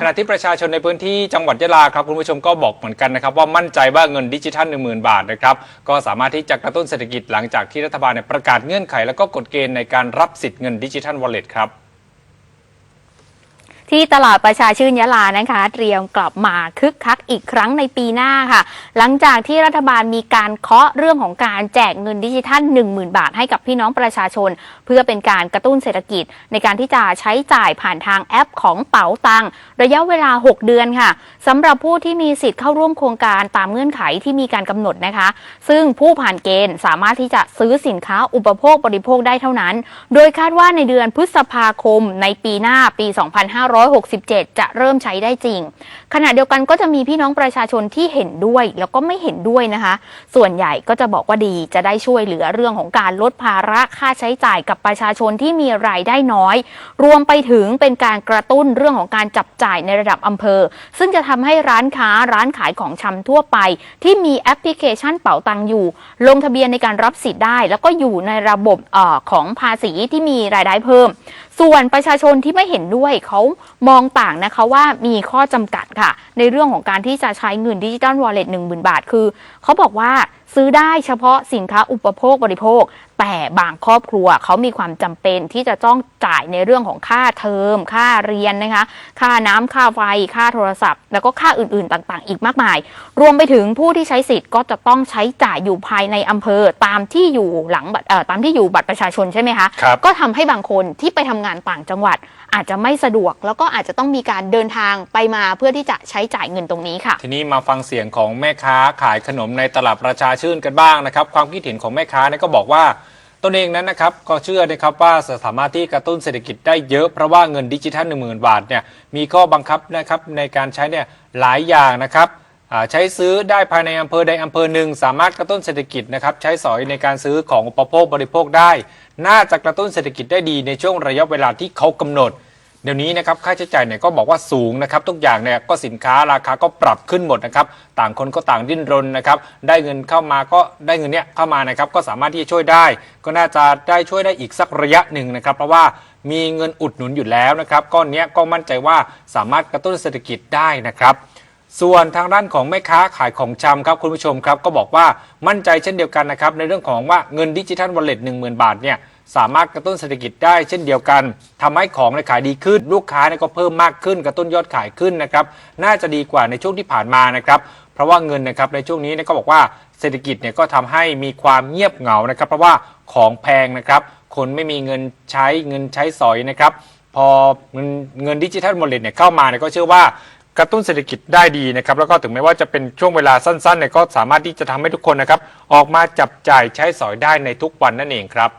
ขณะที่ประชาชนในพื้นที่จังหวัดยะลาครับคุณผู้ชมก็บอกเหมือนกันนะครับว่ามั่นใจว่าเงินดิจิทัล 1 0,000 บาทนะครับก็สามารถที่จะกระตุ้นเศรษฐกิจหลังจากที่รัฐบาลเนี่ยประกาศเงื่อนไข และก็กฎเกณฑ์ในการรับสิทธิ์เงินดิจิทัลวอลเล็ตครับ ที่ตลาดประชาชื่นยะลานะคะ เตรียมกลับมาคึกคักอีกครั้งในปีหน้าค่ะ หลังจากที่รัฐบาลมีการเคาะเรื่องของการแจกเงินดิจิทัล 10,000 บาทให้กับพี่น้องประชาชน เพื่อเป็นการกระตุ้นเศรษฐกิจ ในการที่จะใช้จ่ายผ่านทางแอปของเป๋าตังระยะเวลา 6 เดือนค่ะสำหรับผู้ที่มีสิทธิ์เข้าร่วมโครงการตามเงื่อนไขที่มีการกำหนดนะคะ ซึ่งผู้ผ่านเกณฑ์สามารถที่จะซื้อสินค้าอุปโภคบริโภคได้เท่านั้น โดยคาดว่าในเดือนพฤษภาคมในปีหน้าปี2567 จะเริ่มใช้ได้จริง ขณะเดียวกันก็จะมีพี่น้องประชาชนที่เห็นด้วย แล้วก็ไม่เห็นด้วยนะคะ ส่วนใหญ่ก็จะบอกว่าดีจะได้ช่วยเหลือเรื่องของการลดภาระค่าใช้จ่ายกับประชาชนที่มีรายได้น้อย รวมไปถึงเป็นการกระตุ้นเรื่องของการจับจ่ายในระดับอำเภอ ซึ่งจะทำให้ร้านค้าร้านขายของชำทั่วไป ที่มีแอปพลิเคชันเป๋าตังอยู่ ลงทะเบียนในการรับสิทธิ์ได้ แล้วก็อยู่ในระบบออของภาษีที่มีรายได้เพิ่ม ส่วนประชาชนที่ไม่เห็นด้วยเขามองต่างนะคะว่ามีข้อจำกัดค่ะ ในเรื่องของการที่จะใช้เงินดิจิตอลวอลเล็ตหนึ่งหมื่นบาท คือเขาบอกว่าซื้อได้เฉพาะสินค้าอุปโภคบริโภคแต่บางครอบครัวเขามีความจำเป็นที่จะต้องจ่ายในเรื่องของค่าเทอม ค่าเรียนนะคะ ค่าน้ำค่าไฟ ค่าโทรศัพท์ แล้วก็ค่าอื่นๆต่างๆ อีกมากมาย รวมไปถึงผู้ที่ใช้สิทธิ์ก็จะต้องใช้จ่ายอยู่ภายในอำเภอตามที่อยู่หลังบัตรเอ่อตามที่อยู่บัตรประชาชนใช่ไหมคะครับก็ทำให้บางคนที่ไปทำงานต่างจังหวัด อาจจะไม่สะดวก แล้วก็อาจจะต้องมีการเดินทางไปมาเพื่อที่จะใช้จ่ายเงินตรงนี้ค่ะ ทีนี้มาฟังเสียงของแม่ค้าขายขนมในตลาดประชาชื่นกันบ้างนะครับ ความคิดเห็นของแม่ค้าเนี่ยก็บอกว่า ตนเองนั้นนะครับก็เชื่อนะครับว่าสามารถที่กระตุ้นเศรษฐกิจได้เยอะเพราะว่าเงินดิจิทัล 1 0,000 บาทเนี่ยมีข้อบังคับนะครับในการใช้เนี่ยหลายอย่างนะครับใช้ซื้อได้ภายในอำเภอใดอำเภอหนึ่งสามารถกระตุ้นเศรษฐกิจนะครับใช้สอยในการซื้อของอุปโภคบริโภคได้ น่าจะกระตุ้นเศรษฐกิจได้ดีในช่วงระยะเวลาที่เขากำหนด เดี๋ยวนี้นะครับค่าใช้จ่ายเนี่ยก็บอกว่าสูงนะครับทุกอย่างเนี่ยก็สินค้าราคาก็ปรับขึ้นหมดนะครับต่างคนก็ต่างดิ้นรนนะครับได้เงินเข้ามาก็ได้เงินเนี้ยเข้ามานะครับก็สามารถที่จะช่วยได้ ก็น่าจะได้ช่วยได้อีกสักระยะหนึ่งนะครับเพราะว่ามีเงินอุดหนุนอยู่แล้วนะครับก้อนเนี้ยก็มั่นใจว่าสามารถกระตุ้นเศรษฐกิจได้นะครับส่วนทางด้านของแม่ค้าขายของชำครับคุณผู้ชมครับก็บอกว่ามั่นใจเช่นเดียวกันนะครับในเรื่องของว่าเงินดิจิทัลวอลเล็ตหนึ่งหมื่นบาทเนี่ย สามารถกระตุ้นเศรษฐกิจได้เช่นเดียวกันทำให้ของในขายดีขึ้น ลูกค้าก็เพิ่มมากขึ้น กระตุ้นยอดขายขึ้นนะครับน่าจะดีกว่าในช่วงที่ผ่านมานะครับเพราะว่าเงินนะครับในช่วงนี้ก็บอกว่าเศรษฐกิจเนี่ยก็ทำให้มีความเงียบเหงานะครับ เพราะว่าของแพงนะครับ คนไม่มีเงินใช้เงินใช้สอยนะครับ พอเงินเงินดิจิทัลวอลเลตเนี่ยเข้ามาเนี่ยก็เชื่อว่ากระตุ้นเศรษฐกิจได้ดีนะครับแล้วก็ถึงแม้ว่าจะเป็นช่วงเวลาสั้นๆเนี่ยก็สามารถที่จะทำให้ทุกคนนะครับออกมาจับจ่ายใช้สอยได้ในทุกวันนั่นเองครับ